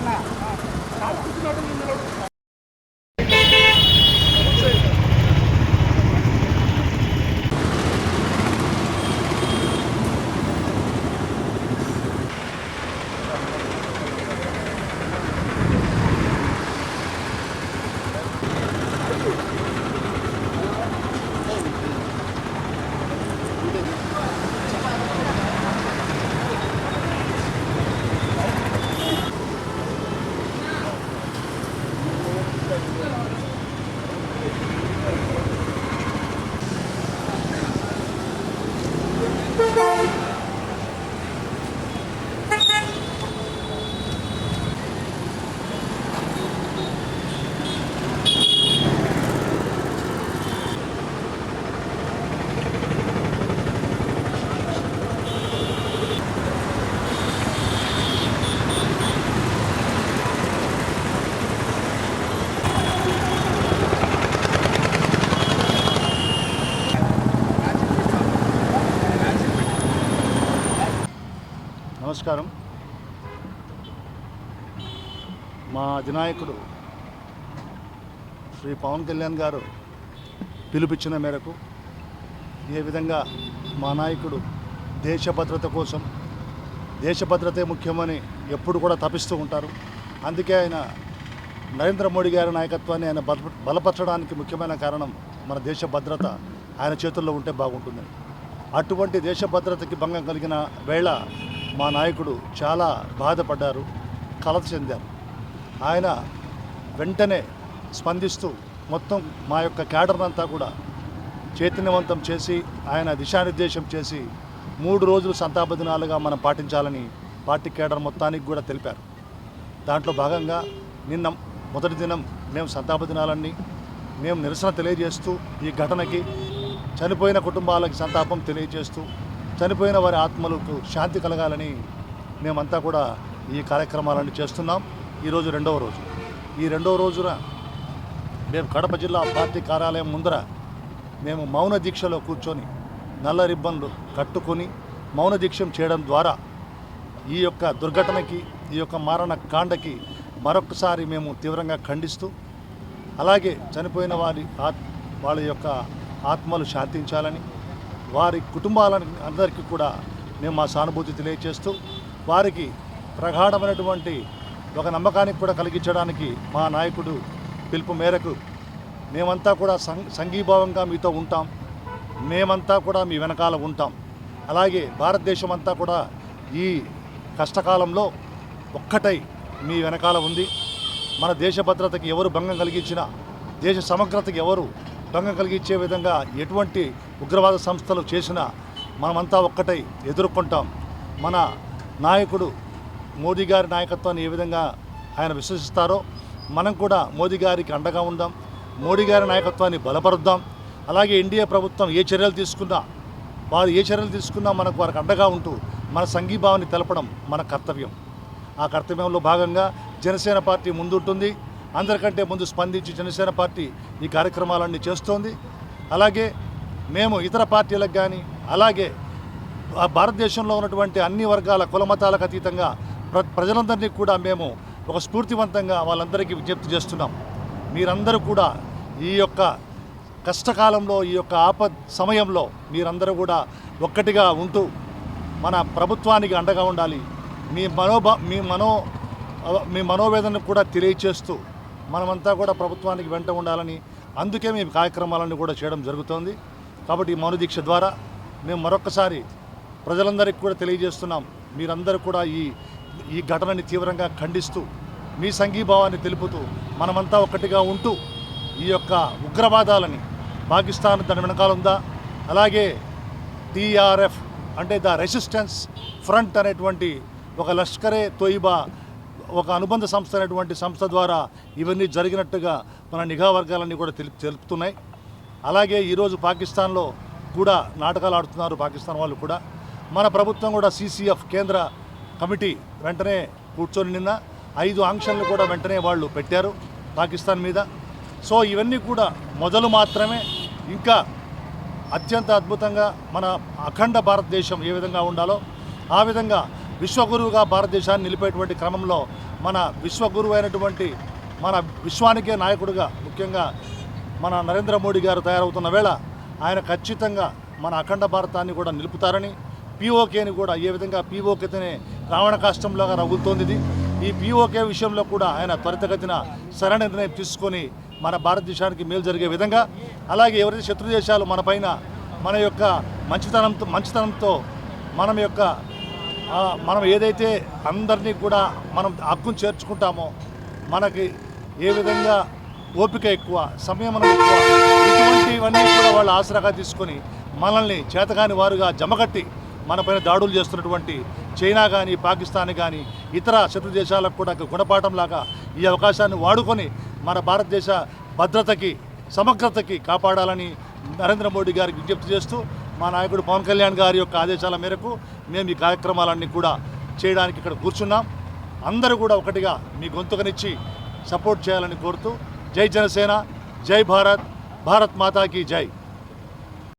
வேண்டாம் నమస్కారం. మా అధినాయకుడు శ్రీ పవన్ కళ్యాణ్ గారు పిలుపిచ్చిన మేరకు ఏ విధంగా మా నాయకుడు దేశ భద్రత కోసం దేశ భద్రతే ముఖ్యమని ఎప్పుడు కూడా తపిస్తూ ఉంటారు. అందుకే ఆయన నరేంద్ర మోడీ గారి నాయకత్వాన్ని ఆయన బల బలపరచడానికి ముఖ్యమైన కారణం మన దేశ భద్రత. ఆయన చేతుల్లో ఉంటే బాగుంటుందని అటువంటి దేశ భద్రతకి భంగం కలిగిన వేళ మా నాయకుడు చాలా బాధపడ్డారు కలత చెందారు. ఆయన వెంటనే స్పందిస్తూ మొత్తం మా యొక్క క్యాడర్ అంతా కూడా చైతన్యవంతం చేసి ఆయన దిశానిర్దేశం చేసి మూడు రోజులు సంతాప దినాలుగా మనం పాటించాలని పార్టీ కేడర్ మొత్తానికి కూడా తెలిపారు. దాంట్లో భాగంగా నిన్న మొదటి దినం మేము సంతాప దినాలన్నీ మేము నిరసన తెలియజేస్తూ ఈ ఘటనకి చనిపోయిన కుటుంబాలకి సంతాపం తెలియజేస్తూ చనిపోయిన వారి ఆత్మలకు శాంతి కలగాలని మేమంతా కూడా ఈ కార్యక్రమాలను చేస్తున్నాం. ఈరోజు రెండవ రోజు. ఈ రెండవ రోజున మేము కడప జిల్లా పార్టీ కార్యాలయం ముందర మేము మౌన దీక్షలో కూర్చొని నల్ల రిబ్బన్లు కట్టుకొని మౌన దీక్షం చేయడం ద్వారా ఈ యొక్క దుర్ఘటనకి ఈ యొక్క మారణ కాండకి మరొకసారి మేము తీవ్రంగా ఖండిస్తూ అలాగే చనిపోయిన వారి ఆత్ వాళ్ళ యొక్క ఆత్మలు శాంతించాలని వారి కుటుంబాల అందరికీ కూడా మేము మా సానుభూతి తెలియజేస్తూ వారికి ప్రగాఢమైనటువంటి ఒక నమ్మకానికి కూడా కలిగించడానికి మా నాయకుడు పిలుపు మేరకు మేమంతా కూడా సం సంఘీభావంగా మీతో ఉంటాం. మేమంతా కూడా మీ వెనకాల ఉంటాం. అలాగే భారతదేశం అంతా కూడా ఈ కష్టకాలంలో ఒక్కటై మీ వెనకాల ఉంది. మన దేశ భద్రతకి ఎవరు భంగం కలిగించినా దేశ సమగ్రతకి ఎవరు భంగం కలిగించే విధంగా ఎటువంటి ఉగ్రవాద సంస్థలు చేసినా మనమంతా ఒక్కటై ఎదుర్కొంటాం. మన నాయకుడు మోదీ గారి నాయకత్వాన్ని ఏ విధంగా ఆయన విశ్వసిస్తారో మనం కూడా మోదీ గారికి అండగా ఉందాం. మోడీ గారి నాయకత్వాన్ని బలపరుద్దాం. అలాగే ఎన్డీఏ ప్రభుత్వం ఏ చర్యలు తీసుకున్నా వారు ఏ చర్యలు తీసుకున్నా మనకు వారికి అండగా ఉంటూ మన సంఘీభావాన్ని తెలపడం మన కర్తవ్యం. ఆ కర్తవ్యంలో భాగంగా జనసేన పార్టీ ముందుంటుంది. అందరికంటే ముందు స్పందించి జనసేన పార్టీ ఈ కార్యక్రమాలన్నీ చేస్తోంది. అలాగే మేము ఇతర పార్టీలకు కానీ అలాగే ఆ భారతదేశంలో ఉన్నటువంటి అన్ని వర్గాల కులమతాలకు అతీతంగా ప్ర ప్రజలందరినీ కూడా మేము ఒక స్ఫూర్తివంతంగా వాళ్ళందరికీ విజ్ఞప్తి చేస్తున్నాం. మీరందరూ కూడా ఈ యొక్క కష్టకాలంలో ఈ యొక్క ఆపద్ సమయంలో మీరందరూ కూడా ఒక్కటిగా ఉంటూ మన ప్రభుత్వానికి అండగా ఉండాలి. మీ మనోభా మీ మనో మీ మనోవేదనను కూడా తెలియచేస్తూ మనమంతా కూడా ప్రభుత్వానికి వెంట ఉండాలని అందుకే మేము కార్యక్రమాలను కూడా చేయడం జరుగుతోంది. కాబట్టి ఈ మౌన ద్వారా మేము మరొకసారి ప్రజలందరికీ కూడా తెలియజేస్తున్నాం. మీరందరూ కూడా ఈ ఈ ఘటనని తీవ్రంగా ఖండిస్తూ మీ సంఘీభావాన్ని తెలుపుతూ మనమంతా ఒక్కటిగా ఉంటూ ఈ యొక్క ఉగ్రవాదాలని పాకిస్తాన్ దాని వెనకాల ఉందా? అలాగే టీఆర్ఎఫ్ అంటే ద రెసిస్టెన్స్ ఫ్రంట్ అనేటువంటి ఒక లష్కరే తోయిబా ఒక అనుబంధ సంస్థ అనేటువంటి సంస్థ ద్వారా ఇవన్నీ జరిగినట్టుగా మన నిఘా వర్గాలన్నీ కూడా తెలుపు తెలుపుతున్నాయి. అలాగే ఈరోజు పాకిస్తాన్లో కూడా నాటకాలు ఆడుతున్నారు పాకిస్తాన్ వాళ్ళు కూడా. మన ప్రభుత్వం కూడా సీసీఎఫ్ కేంద్ర కమిటీ వెంటనే కూర్చొని నిన్న ఐదు ఆంక్షలను కూడా వెంటనే వాళ్ళు పెట్టారు పాకిస్తాన్ మీద. సో ఇవన్నీ కూడా మొదలు మాత్రమే. ఇంకా అత్యంత అద్భుతంగా మన అఖండ భారతదేశం ఏ విధంగా ఉండాలో ఆ విధంగా విశ్వగురువుగా భారతదేశాన్ని నిలిపేటువంటి క్రమంలో మన విశ్వగురువు అయినటువంటి మన విశ్వానికే నాయకుడిగా ముఖ్యంగా మన నరేంద్ర మోడీ గారు తయారవుతున్న వేళ ఆయన ఖచ్చితంగా మన అఖండ భారతాన్ని కూడా నిలుపుతారని పీఓకేని కూడా ఏ విధంగా పీఓకేతోనే రావణ కాష్టంలాగా రగులుతోంది ఇది. ఈ పీఓకే విషయంలో కూడా ఆయన త్వరితగతిన సరైన నిర్ణయం తీసుకొని మన భారతదేశానికి మేలు జరిగే విధంగా అలాగే ఎవరైతే శత్రు దేశాలు మన పైన మన యొక్క మంచితనంతో మంచితనంతో మనం యొక్క మనం ఏదైతే అందరినీ కూడా మనం హక్కును చేర్చుకుంటామో మనకి ఏ విధంగా ఓపిక ఎక్కువ సంయమనం ఎక్కువ ఇటువంటివన్నీ కూడా వాళ్ళు ఆసరాగా తీసుకొని మనల్ని చేతగాని వారుగా జమగట్టి మనపైన దాడులు చేస్తున్నటువంటి చైనా కానీ పాకిస్తాన్ కానీ ఇతర శత్రు దేశాలకు కూడా గుణపాఠంలాగా ఈ అవకాశాన్ని వాడుకొని మన భారతదేశ భద్రతకి సమగ్రతకి కాపాడాలని నరేంద్ర మోడీ గారికి విజ్ఞప్తి చేస్తూ మా నాయకుడు పవన్ కళ్యాణ్ గారి యొక్క ఆదేశాల మేరకు మేము ఈ కార్యక్రమాలన్నీ కూడా చేయడానికి ఇక్కడ కూర్చున్నాం. అందరూ కూడా ఒకటిగా మీ గొంతుకనిచ్చి సపోర్ట్ చేయాలని కోరుతూ జై జనసేన జై భారత్ భారత్ మాతాకి జై.